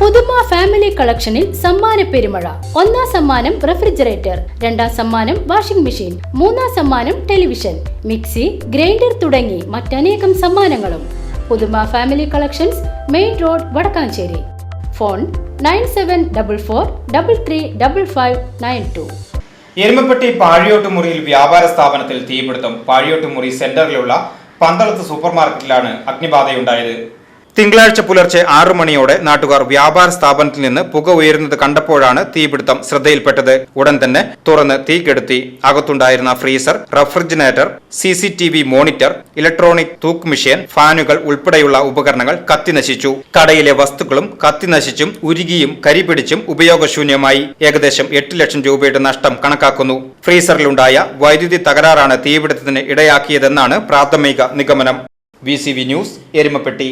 പുതുമ ഫാമിലി കളക്ഷനിൽ സമ്മാന പെരുമഴ. ഒന്നാം സമ്മാനം റെഫ്രിജറേറ്റർ രണ്ടാം സമ്മാനം വാഷിംഗ് മെഷീൻ മൂന്നാം സമ്മാനം ടെലിവിഷൻ മിക്സി ഗ്രൈൻഡർ തുടങ്ങി മറ്റനേകം സമ്മാനങ്ങളും. Puthuma family collections main road Vadakkanchery. Phone nine seven double four double three double five nine two. Erumapetty പാഴിയോട്ടുമുറിയിൽ വ്യാപാര സ്ഥാപനത്തിൽ തീപിടുത്തം. പാഴിയോട്ടുമുറി സെന്ററിലുള്ള പന്തളത്ത് സൂപ്പർ മാർക്കറ്റിലാണ് അഗ്നിബാധയുണ്ടായത്. തിങ്കളാഴ്ച പുലർച്ചെ ആറു മണിയോടെ നാട്ടുകാർ വ്യാപാര സ്ഥാപനത്തിൽ നിന്ന് പുക ഉയരുന്നത് കണ്ടപ്പോഴാണ് തീപിടുത്തം ശ്രദ്ധയിൽപ്പെട്ടത്. ഉടൻ തന്നെ തുറന്ന് തീ കെടുത്തി. അകത്തുണ്ടായിരുന്ന freezer refrigerator C C T V monitor electronic തൂക്ക് മെഷീൻ ഫാനുകൾ ഉൾപ്പെടെയുള്ള ഉപകരണങ്ങൾ കത്തിനശിച്ചു കടയിലെ വസ്തുക്കളും കത്തിനശിച്ചും ഉരുകിയും കരിപിടിച്ചും ഉപയോഗശൂന്യമായി. ഏകദേശം എട്ട് ലക്ഷം രൂപയുടെ നഷ്ടം കണക്കാക്കുന്നു. ഫ്രീസറിലുണ്ടായ വൈദ്യുതി തകരാറാണ് തീപിടുത്തത്തിന് ഇടയാക്കിയതെന്നാണ് പ്രാഥമിക നിഗമനം. V news Erumapetty.